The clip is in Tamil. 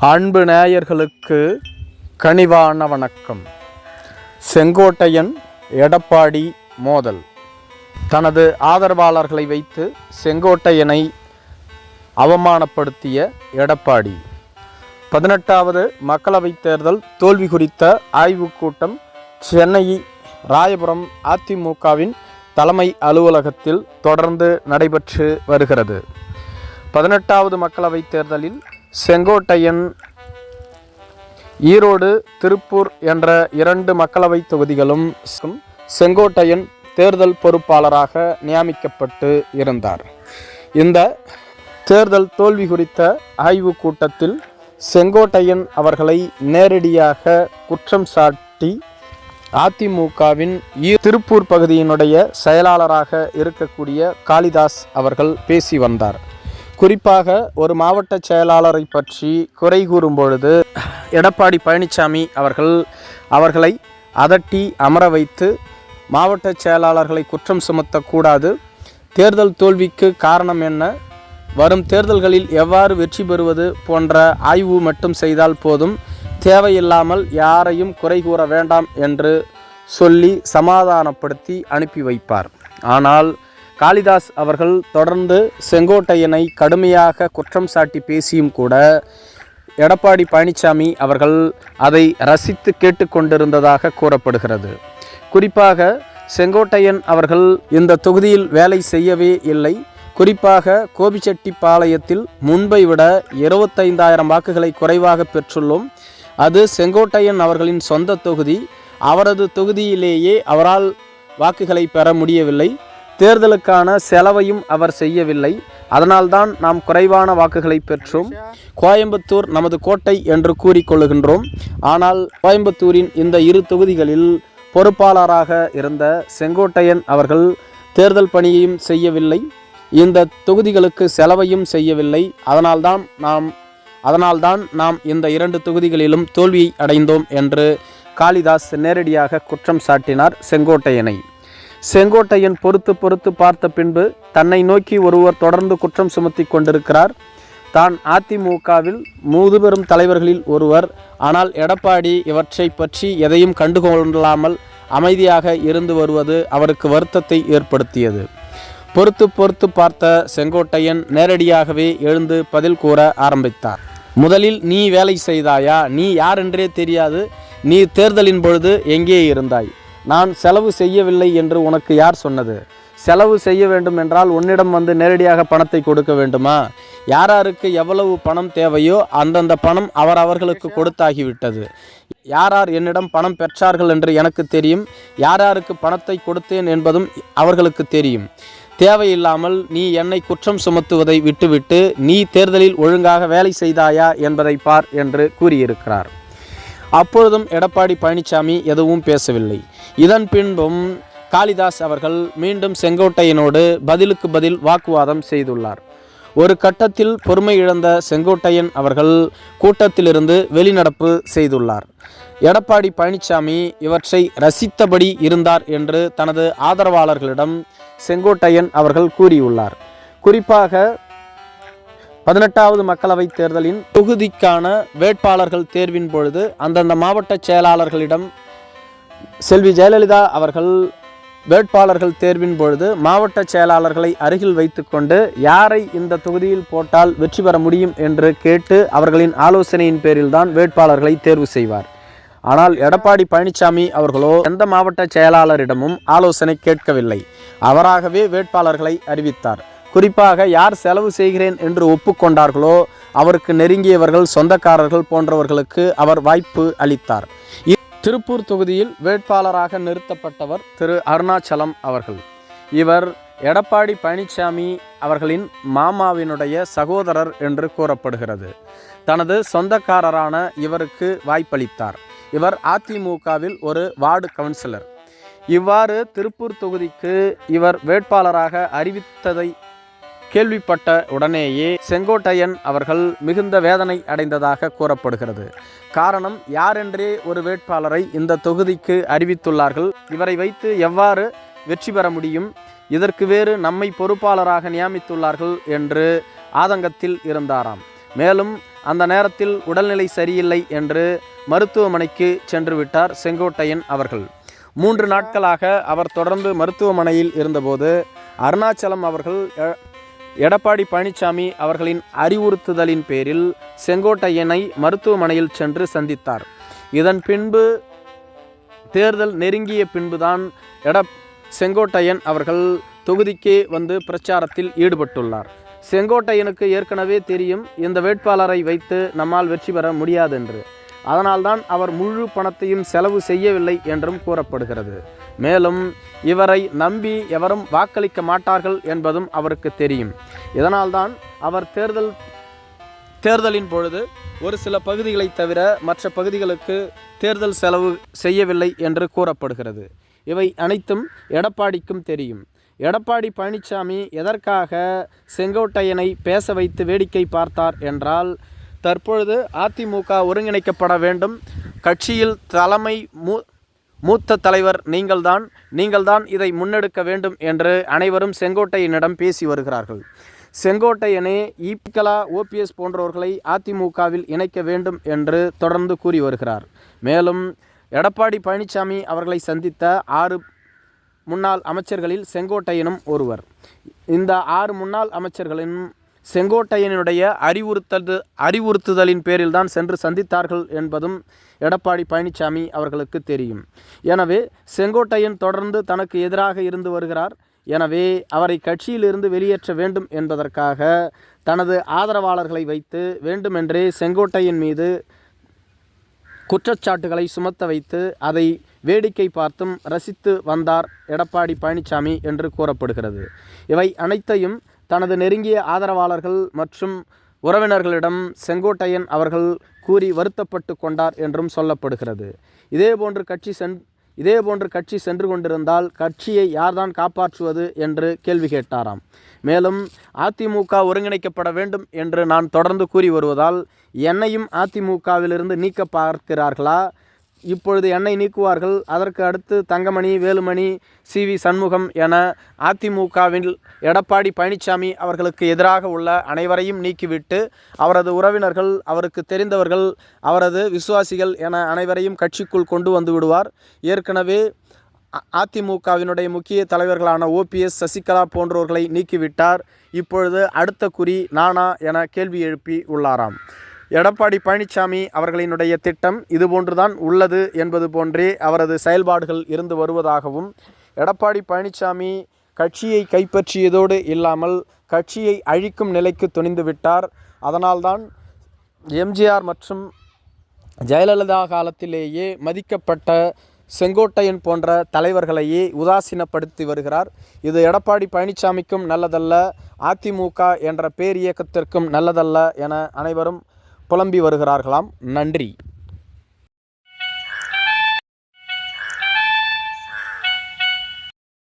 அன்பு நேயர்களுக்கு கனிவான வணக்கம். செங்கோட்டையன் எடப்பாடி மோதல். தனது ஆதரவாளர்களை வைத்து செங்கோட்டையனை அவமானப்படுத்திய எடப்பாடி. பதினெட்டாவது மக்களவைத் தேர்தல் தோல்வி குறித்த ஆய்வுக் கூட்டம் சென்னை ராயபுரம் அதிமுகவின் தலைமை அலுவலகத்தில் தொடர்ந்து நடைபெற்று வருகிறது. பதினெட்டாவது மக்களவைத் தேர்தலில் செங்கோட்டையன் ஈரோடு திருப்பூர் என்ற இரண்டு மக்களவைத் தொகுதிகளும் செங்கோட்டையன் தேர்தல் பொறுப்பாளராக நியமிக்கப்பட்டு இருந்தார். இந்த தேர்தல் தோல்வி குறித்த ஆய்வுக் கூட்டத்தில் செங்கோட்டையன் அவர்களை நேரடியாக குற்றம் சாட்டி அதிமுகவின் திருப்பூர் பகுதியினுடைய செயலாளராக இருக்கக்கூடிய காளிதாஸ் அவர்கள் பேசி வந்தார். குறிப்பாக ஒரு மாவட்ட செயலாளரை பற்றி குறை கூறும் பொழுது எடப்பாடி பழனிசாமி அவர்கள் அவர்களை அதட்டி அமர வைத்து மாவட்ட செயலாளர்களை குற்றம் சுமத்தக்கூடாது. தேர்தல் தோல்விக்கு காரணம் என்ன? வரும் தேர்தல்களில் எவ்வாறு வெற்றி பெறுவது போன்ற ஆய்வு மட்டும் செய்தால் போதும். தேவையில்லாமல் யாரையும் குறை கூற வேண்டாம் என்று சொல்லி சமாதானப்படுத்தி அனுப்பி வைப்பார். ஆனால் காளிதாஸ் அவர்கள் தொடர்ந்து செங்கோட்டையனை கடுமையாக குற்றம் சாட்டி பேசியும் கூட எடப்பாடி பழனிசாமி அவர்கள் அதை ரசித்து கேட்டுக்கொண்டிருந்ததாக கூறப்படுகிறது. குறிப்பாக செங்கோட்டையன் அவர்கள் இந்த தொகுதியில் வேலை செய்யவே இல்லை. குறிப்பாக கோபிச்செட்டிப்பாளையத்தில் முன்பை விட இருபத்தைந்தாயிரம் வாக்குகளை குறைவாக பெற்றுள்ளோம். அது செங்கோட்டையன் அவர்களின் சொந்த தொகுதி. அவரது தொகுதியிலேயே அவரால் வாக்குகளை பெற முடியவில்லை. தேர்தலுக்கான செலவையும் அவர் செய்யவில்லை. அதனால்தான் நாம் குறைவான வாக்குகளை பெற்றோம். கோயம்புத்தூர் நமது கோட்டை என்று கூறிக்கொள்ளுகின்றோம். ஆனால் கோயம்புத்தூரின் இந்த இரு தொகுதிகளில் பொறுப்பாளராக இருந்த செங்கோட்டையன் அவர்கள் தேர்தல் பணியையும் செய்யவில்லை. இந்த தொகுதிகளுக்கு செலவையும் செய்யவில்லை. அதனால்தான் நாம் அதனால்தான் நாம் இந்த இரண்டு தொகுதிகளிலும் தோல்வியை அடைந்தோம் என்று காளிதாஸ் நேரடியாக குற்றம் சாட்டினார் செங்கோட்டையனை. செங்கோட்டையன் பொறுத்து பொறுத்து பார்த்த பின்பு தன்னை நோக்கி ஒருவர் தொடர்ந்து குற்றம் சுமத்தி கொண்டிருக்கிறார். தான் அதிமுகவில் முதுபெரும் தலைவர்களில் ஒருவர். ஆனால் எடப்பாடி இவற்றை பற்றி எதையும் கண்டுகொள்ளாமல் அமைதியாக இருந்து வருவது அவருக்கு வருத்தத்தை ஏற்படுத்தியது. பொறுத்து பொறுத்து பார்த்த செங்கோட்டையன் நேரடியாகவே எழுந்து பதில் கூற ஆரம்பித்தார். முதலில் நீ வேலை செய்தாயா? நீ யாரென்றே தெரியாது. நீ தேர்தலின் பொழுது எங்கே இருந்தாய்? நான் செலவு செய்யவில்லை என்று உனக்கு யார் சொன்னது? செலவு செய்ய வேண்டும் என்றால் உன்னிடம் வந்து நேரடியாக பணத்தை கொடுக்க வேண்டுமா? யாராருக்கு எவ்வளவு பணம் தேவையோ அந்தந்த பணம் அவர் அவர்களுக்கு கொடுத்தாகிவிட்டது. யாரார் என்னிடம் பணம் பெற்றார்கள் என்று எனக்கு தெரியும். யாராருக்கு பணத்தை கொடுத்தேன் என்பதும் அவர்களுக்கு தெரியும். தேவையில்லாமல் நீ என்னை குற்றம் சுமத்துவதை விட்டுவிட்டு நீ தேர்தலில் ஒழுங்காக வேலை செய்தாயா என்பதை பார் என்று கூறியிருக்கிறார். அப்பொழுதும் எடப்பாடி பழனிசாமி எதுவும் பேசவில்லை. இதன் பின்பும் காளிதாஸ் அவர்கள் மீண்டும் செங்கோட்டையனோடு பதிலுக்கு பதில் வாக்குவாதம் செய்துள்ளார். ஒரு கட்டத்தில் பொறுமை இழந்த செங்கோட்டையன் அவர்கள் கூட்டத்திலிருந்து வெளிநடப்பு செய்துள்ளார். எடப்பாடி பழனிசாமி இவற்றை ரசித்தபடி இருந்தார் என்று தனது ஆதரவாளர்களிடம் செங்கோட்டையன் அவர்கள் கூறியுள்ளார். குறிப்பாக பதினெட்டாவது மக்களவைத் தேர்தலின் தொகுதிக்கான வேட்பாளர்கள் தேர்வின் பொழுது அந்தந்த மாவட்ட செயலாளர்களிடம் செல்வி ஜெயலலிதா அவர்கள் வேட்பாளர்கள் தேர்வின் பொழுது மாவட்ட செயலாளர்களை அருகில் வைத்துக்கொண்டு யாரை இந்த தொகுதியில் போட்டால் வெற்றி பெற முடியும்? என்று கேட்டு அவர்களின் ஆலோசனையின் பேரில்தான் வேட்பாளர்களை தேர்வு செய்வார். ஆனால் எடப்பாடி பழனிசாமி அவர்களோ எந்த மாவட்ட செயலாளரிடமும் ஆலோசனை கேட்கவில்லை. அவராகவே வேட்பாளர்களை அறிவித்தார். குறிப்பாக யார் செலவு செய்கிறேன் என்று ஒப்புக்கொண்டார்களோ அவருக்கு நெருங்கியவர்கள் சொந்தக்காரர்கள் போன்றவர்களுக்கு அவர் வாய்ப்பு அளித்தார். திருப்பூர் தொகுதியில் வேட்பாளராக நிறுத்தப்பட்டவர் திரு. அருணாச்சலம் அவர்கள். இவர் எடப்பாடி பழனிசாமி அவர்களின் மாமாவினுடைய சகோதரர் என்று கூறப்படுகிறது. தனது சொந்தக்காரரான இவருக்கு வாய்ப்பளித்தார். இவர் அதிமுகவில் ஒரு வார்டு கவுன்சிலர். இவ்வாறு திருப்பூர் தொகுதிக்கு இவர் வேட்பாளராக அறிவித்ததை கேள்விப்பட்ட உடனேயே செங்கோட்டையன் அவர்கள் மிகுந்த வேதனை அடைந்ததாக கூறப்படுகிறது. காரணம் யாரென்றே ஒரு வேட்பாளரை இந்த தொகுதிக்கு அறிவித்துள்ளார்கள். இவரை வைத்து எவ்வாறு வெற்றி பெற முடியும்? இதற்கு வேறு நம்மை பொறுப்பாளராக நியமித்துள்ளார்கள் என்று ஆதங்கத்தில் இருந்தாராம். மேலும் அந்த நேரத்தில் உடல்நிலை சரியில்லை என்று மருத்துவமனைக்கு சென்று விட்டார் செங்கோட்டையன் அவர்கள். மூன்று நாட்களாக அவர் தொடர்ந்து மருத்துவமனையில் இருந்தபோது அருணாச்சலம் அவர்கள் எடப்பாடி பழனிசாமி அவர்களின் அறிவுறுத்துதலின் பேரில் செங்கோட்டையனை மருத்துவமனையில் சென்று சந்தித்தார். இதன் பின்பு தேர்தல் நெருங்கிய பின்புதான் எட செங்கோட்டையன் அவர்கள் தொகுதிக்கே வந்து பிரச்சாரத்தில் ஈடுபட்டுள்ளார். செங்கோட்டையனுக்கு ஏற்கனவே தெரியும் இந்த வேட்பாளரை வைத்து நம்மால் வெற்றி பெற முடியாது என்று அதனால்தான் அவர் முழு பணத்தையும் செலவு செய்யவில்லை என்றும் கூறப்படுகிறது. மேலும் இவரை நம்பி எவரும் வாக்களிக்க மாட்டார்கள் என்பதும் அவருக்கு தெரியும். இதனால்தான் அவர் தேர்தல் தேர்தலின் பொழுது ஒரு சில பகுதிகளை தவிர மற்ற பகுதிகளுக்கு தேர்தல் செலவு செய்யவில்லை என்று கூறப்படுகிறது. இவை அனைத்தும் எடப்பாடிக்கும் தெரியும். எடப்பாடி பழனிசாமி எதற்காக செங்கோட்டையனை பேச வைத்து வேடிக்கை பார்த்தார் என்றால் தற்பொழுது அதிமுக ஒருங்கிணைக்கப்பட வேண்டும் கட்சியில் தலைமை மூ மூத்த தலைவர் நீங்கள்தான் நீங்கள்தான் இதை முன்னெடுக்க வேண்டும் என்று அனைவரும் செங்கோட்டையனிடம் பேசி வருகிறார்கள். செங்கோட்டையனே ஈபிகலா ஓபிஎஸ் போன்றவர்களை அதிமுகவில் இணைக்க வேண்டும் என்று தொடர்ந்து கூறி வருகிறார். மேலும் எடப்பாடி பழனிசாமி அவர்களை சந்தித்த ஆறு முன்னாள் அமைச்சர்களில் செங்கோட்டையனும் ஒருவர். இந்த ஆறு முன்னாள் அமைச்சர்களின் செங்கோட்டையனுடைய அறிவுறுத்தல் அறிவுறுத்துதலின் பேரில் தான் சென்று சந்தித்தார்கள் என்பதும் எடப்பாடி பழனிசாமி அவர்களுக்கு தெரியும். எனவே செங்கோட்டையன் தொடர்ந்து தனக்கு எதிராக இருந்து வருகிறார். எனவே அவரை கட்சியிலிருந்து வெளியேற்ற வேண்டும் என்பதற்காக தனது ஆதரவாளர்களை வைத்து வேண்டுமென்றே செங்கோட்டையன் மீது குற்றச்சாட்டுகளை சுமத்த வைத்து அதை வேடிக்கை பார்த்தும் ரசித்து வந்தார் எடப்பாடி பழனிசாமி என்று கூறப்படுகிறது. இவை அனைத்தையும் தனது நெருங்கிய ஆதரவாளர்கள் மற்றும் உறவினர்களிடம் செங்கோட்டையன் அவர்கள் கூறி வருத்தப்பட்டு கொண்டார் என்றும் சொல்லப்படுகிறது. இதேபோன்று கட்சி சென் இதேபோன்று கட்சி சென்று கொண்டிருந்தால் கட்சியை யார்தான் காப்பாற்றுவது என்று கேள்வி கேட்டாராம். மேலும் அதிமுக ஒருங்கிணைக்கப்பட வேண்டும் என்று நான் தொடர்ந்து கூறி வருவதால் என்னையும் அதிமுகவிலிருந்து நீக்க பார்க்கிறார்களா? இப்பொழுது என்னை நீக்குவார்கள். அதற்கு அடுத்து தங்கமணி வேலுமணி சி. வி. சண்முகம் என அதிமுகவில் எடப்பாடி பழனிசாமி அவர்களுக்கு எதிராக உள்ள அனைவரையும் நீக்கிவிட்டு அவரது உறவினர்கள் அவருக்கு தெரிந்தவர்கள் அவரது விசுவாசிகள் என அனைவரையும் கட்சிக்குள் கொண்டு வந்து விடுவார். ஏற்கனவே அ- அதிமுகவினுடைய முக்கிய தலைவர்களான ஓபிஎஸ் சசிகலா போன்றோர்களை நீக்கிவிட்டார். இப்பொழுது அடுத்த குறி நானா என கேள்வி எழுப்பி உள்ளாராம். எடப்பாடி பழனிசாமி அவர்களினுடைய திட்டம் இதுபோன்றுதான் உள்ளது என்பது போன்றே அவரது செயல்பாடுகள் இருந்து வருவதாகவும் எடப்பாடி பழனிசாமி கட்சியை கைப்பற்றியதோடு இல்லாமல் கட்சியை அழிக்கும் நிலைக்கு துணிந்து விட்டார். அதனால்தான் எம்ஜிஆர் மற்றும் ஜெயலலிதா காலத்திலேயே மதிக்கப்பட்ட செங்கோட்டையன் போன்ற தலைவர்களையே உதாசீனப்படுத்தி வருகிறார். இது எடப்பாடி பழனிசாமிக்கும் நல்லதல்ல அதிமுக என்ற பேரியக்கத்திற்கும் நல்லதல்ல என அனைவரும் புலம்பி வருகிறார்களாம். நன்றி.